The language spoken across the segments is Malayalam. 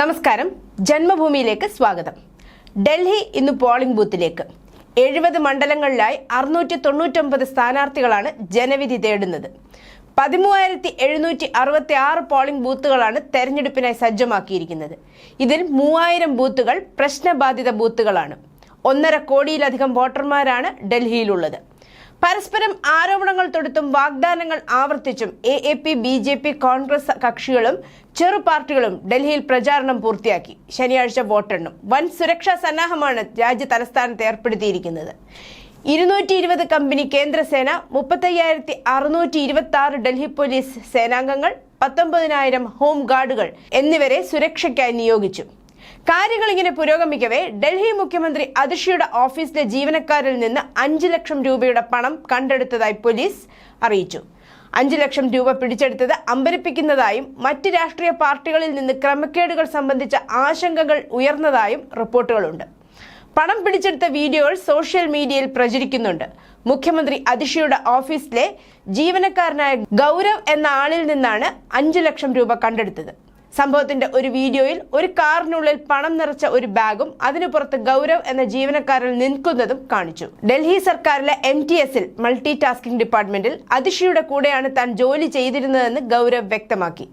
നമസ്കാരം. ജന്മഭൂമിയിലേക്ക് സ്വാഗതം. ഡൽഹി ഇന്ന് പോളിംഗ് ബൂത്തിലേക്ക്. എഴുപത് മണ്ഡലങ്ങളിലായി അറുന്നൂറ്റി തൊണ്ണൂറ്റൊമ്പത് സ്ഥാനാർത്ഥികളാണ് ജനവിധി തേടുന്നത്. പതിമൂവായിരത്തി എഴുന്നൂറ്റി അറുപത്തി ആറ് പോളിംഗ് ബൂത്തുകളാണ് തെരഞ്ഞെടുപ്പിനായി സജ്ജമാക്കിയിരിക്കുന്നത്. ഇതിൽ മൂവായിരം ബൂത്തുകൾ പ്രശ്നബാധിത ബൂത്തുകളാണ്. ഒന്നര കോടിയിലധികം വോട്ടർമാരാണ് ഡൽഹിയിലുള്ളത്. പരസ്പരം ആരോപണങ്ങൾ തൊടുത്തും വാഗ്ദാനങ്ങൾ ആവർത്തിച്ചും A A P B J P Congress കക്ഷികളും ചെറു പാർട്ടികളും ഡൽഹിയിൽ പ്രചാരണം പൂർത്തിയാക്കി. ശനിയാഴ്ച വോട്ടെണ്ണും. വൻ സുരക്ഷാ സന്നാഹമാണ് രാജ്യ തലസ്ഥാനത്ത് ഏർപ്പെടുത്തിയിരിക്കുന്നത്. ഇരുന്നൂറ്റി ഇരുപത് കമ്പനി കേന്ദ്രസേന മുപ്പത്തയ്യായിരത്തി അറുന്നൂറ്റി ഇരുപത്തി ആറ് ഡൽഹി പോലീസ് സേനാംഗങ്ങൾ പത്തൊമ്പതിനായിരം ഹോം ഗാർഡുകൾ എന്നിവരെ സുരക്ഷയ്ക്കായി നിയോഗിച്ചു. കാര്യങ്ങൾ ഇങ്ങനെ പുരോഗമിക്കവേ ഡൽഹി മുഖ്യമന്ത്രി അതിഷിയുടെ ഓഫീസിലെ ജീവനക്കാരിൽ നിന്ന് അഞ്ച് ലക്ഷം രൂപയുടെ പണം കണ്ടെടുത്തതായി പോലീസ് അറിയിച്ചു. അഞ്ച് ലക്ഷം രൂപ പിടിച്ചെടുത്തത് അമ്പരിപ്പിക്കുന്നതായും മറ്റ് രാഷ്ട്രീയ പാർട്ടികളിൽ നിന്ന് ക്രമക്കേടുകൾ സംബന്ധിച്ച ആശങ്കകൾ ഉയർന്നതായും റിപ്പോർട്ടുകളുണ്ട്. പണം പിടിച്ചെടുത്ത വീഡിയോകൾ സോഷ്യൽ മീഡിയയിൽ പ്രചരിക്കുന്നുണ്ട്. മുഖ്യമന്ത്രി അതിഷിയുടെ ഓഫീസിലെ ജീവനക്കാരനായ ഗൗരവ് എന്ന ആളിൽ നിന്നാണ് അഞ്ചു ലക്ഷം രൂപ കണ്ടെടുത്തത്. സംഭവത്തിന്റെ ഒരു വീഡിയോയിൽ ഒരു കാറിനുള്ളിൽ പണം നിറച്ച ഒരു ബാഗും അതിനു പുറത്ത് ഗൗരവ് എന്ന ജീവനക്കാരൻ നിൽക്കുന്നതും കാണിച്ചു. ഡൽഹി സർക്കാരിലെ എം ടി എസിൽ മൾട്ടി ടാസ്കിംഗ് ഡിപ്പാർട്ട്മെന്റിൽ അതിഷിയുടെ കൂടെയാണ് താൻ ജോലി ചെയ്തിരുന്നതെന്ന് ഗൗരവ് വ്യക്തമാക്കി.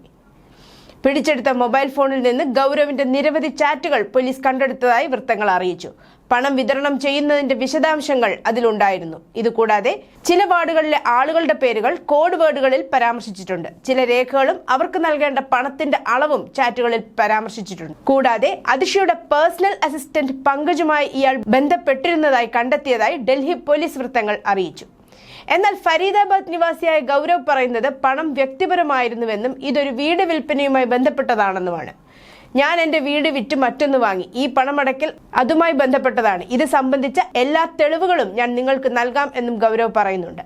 പിടിച്ചെടുത്ത മൊബൈൽ ഫോണിൽ നിന്ന് ഗൗരവിന്റെ നിരവധി ചാറ്റുകൾ പോലീസ് കണ്ടെടുത്തതായി വൃത്തങ്ങൾ അറിയിച്ചു. പണം വിതരണം ചെയ്യുന്നതിന്റെ വിശദാംശങ്ങൾ അതിലുണ്ടായിരുന്നു. ഇതുകൂടാതെ ചില വാർഡുകളിലെ ആളുകളുടെ പേരുകൾ കോഡ് വേർഡുകളിൽ പരാമർശിച്ചിട്ടുണ്ട്. ചില രേഖകളും അവർക്ക് നൽകേണ്ട പണത്തിന്റെ അളവും ചാറ്റുകളിൽ പരാമർശിച്ചിട്ടുണ്ട്. കൂടാതെ അതിഷയുടെ പേഴ്സണൽ അസിസ്റ്റന്റ് പങ്കജുമായി ഇയാൾ ബന്ധപ്പെട്ടിരുന്നതായി കണ്ടെത്തിയതായി ഡൽഹി പോലീസ് വൃത്തങ്ങൾ അറിയിച്ചു. എന്നാൽ ഫരീദാബാദ് നിവാസിയായ ഗൗരവ് പറയുന്നത് പണം വ്യക്തിപരമായിരുന്നുവെന്നും ഇതൊരു വീട് വിൽപ്പനയുമായി ബന്ധപ്പെട്ടതാണെന്നുമാണ്. ഞാൻ എന്റെ വീട് വിറ്റ് മറ്റൊന്ന് വാങ്ങി. ഈ പണമടക്കൽ അതുമായി ബന്ധപ്പെട്ടതാണ്. ഇത് സംബന്ധിച്ച എല്ലാ തെളിവുകളും ഞാൻ നിങ്ങൾക്ക് നൽകാം എന്നും ഗൗരവ് പറയുന്നുണ്ട്.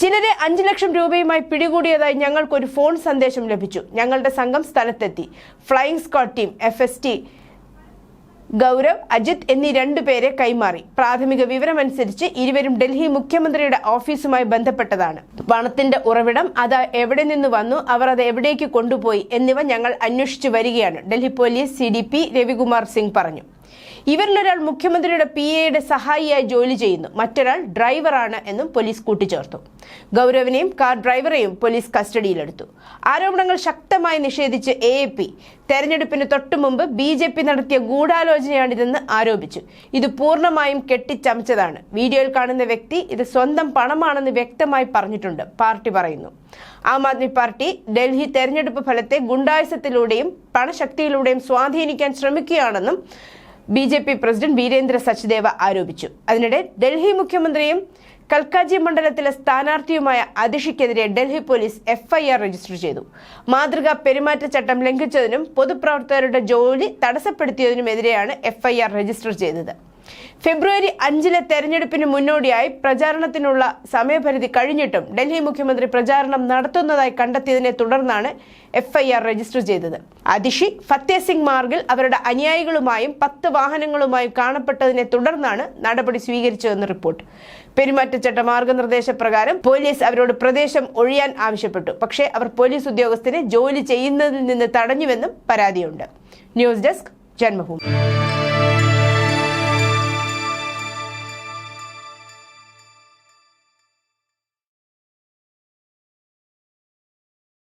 ചിലരെ അഞ്ചു ലക്ഷം രൂപയുമായി പിടികൂടിയതായി ഞങ്ങൾക്കൊരു ഫോൺ സന്ദേശം ലഭിച്ചു. ഞങ്ങളുടെ സംഘം സ്ഥലത്തെത്തി. Flying squad team F S T Gaurav Ajit എന്നീ രണ്ടുപേരെ കൈമാറി. പ്രാഥമിക വിവരമനുസരിച്ച് ഇരുവരും ഡൽഹി മുഖ്യമന്ത്രിയുടെ ഓഫീസുമായി ബന്ധപ്പെട്ടതാണ്. പണത്തിന്റെ ഉറവിടം അത് എവിടെ നിന്ന് വന്നു അവർ അത് എവിടേക്ക് കൊണ്ടുപോയി എന്നിവ ഞങ്ങൾ അന്വേഷിച്ചു വരികയാണ്. ഡൽഹി പോലീസ് സി രവികുമാർ സിംഗ് പറഞ്ഞു. ഇവരിലൊരാൾ മുഖ്യമന്ത്രിയുടെ പി എയുടെ സഹായിയായി ജോലി ചെയ്യുന്നു. മറ്റൊരാൾ ഡ്രൈവറാണ് എന്നും പോലീസ് കൂട്ടിച്ചേർത്തു. ഗൗരവിനെയും കാർ ഡ്രൈവറെയും പോലീസ് കസ്റ്റഡിയിലെടുത്തു. ആരോപണങ്ങൾ ശക്തമായി നിഷേധിച്ച് എ എ പി. തെരഞ്ഞെടുപ്പിന് തൊട്ടുമുമ്പ് ബി ജെ പി നടത്തിയ ഗൂഢാലോചനയാണിതെന്ന് ആരോപിച്ചു. ഇത് പൂർണമായും കെട്ടിച്ചമച്ചതാണ്. വീഡിയോയിൽ കാണുന്ന വ്യക്തി ഇത് സ്വന്തം പണമാണെന്ന് വ്യക്തമായി പറഞ്ഞിട്ടുണ്ട്. പാർട്ടി പറയുന്നു. ആം ആദ്മി പാർട്ടി ഡൽഹി തെരഞ്ഞെടുപ്പ് ഫലത്തെ ഗുണ്ടായുസത്തിലൂടെയും പണശക്തിയിലൂടെയും സ്വാധീനിക്കാൻ ശ്രമിക്കുകയാണെന്നും B J P president Virendra Sachdeva ആരോപിച്ചു. അതിനിടെ ഡൽഹി മുഖ്യമന്ത്രിയും കൽക്കാജി മണ്ഡലത്തിലെ സ്ഥാനാർത്ഥിയുമായ അതിഷിക്കെതിരെ ഡൽഹി പോലീസ് എഫ്ഐആർ രജിസ്റ്റർ ചെയ്തു. മാതൃകാ പെരുമാറ്റച്ചട്ടം ലംഘിച്ചതിനും പൊതുപ്രവർത്തകരുടെ ജോലി തടസ്സപ്പെടുത്തിയതിനുമെതിരെയാണ് എഫ്ഐആർ രജിസ്റ്റർ ചെയ്തത്. ഫെബ്രുവരി അഞ്ചിലെ തെരഞ്ഞെടുപ്പിന് മുന്നോടിയായി പ്രചാരണത്തിനുള്ള സമയപരിധി കഴിഞ്ഞിട്ടും ഡൽഹി മുഖ്യമന്ത്രി പ്രചാരണം നടത്തുന്നതായി കണ്ടെത്തിയതിനെ തുടർന്നാണ് എഫ്ഐആർ രജിസ്റ്റർ ചെയ്തത്. അതിഷി ഫത്തേസിംഗ് മാർഗിൽ അവരുടെ അനുയായികളുമായും പത്ത് വാഹനങ്ങളുമായും കാണപ്പെട്ടതിനെ തുടർന്നാണ് നടപടി സ്വീകരിച്ചതെന്ന് റിപ്പോർട്ട്. പെരുമാറ്റച്ചട്ട മാർഗനിർദ്ദേശപ്രകാരം പോലീസ് അവരോട് പ്രദേശം ഒഴിയാൻ ആവശ്യപ്പെട്ടു. പക്ഷേ അവർ പോലീസ് ഉദ്യോഗസ്ഥരെ ജോലി ചെയ്യുന്നതിൽ നിന്ന് തടഞ്ഞുവെന്നും പരാതിയുണ്ട്. News desk Janmabhumi.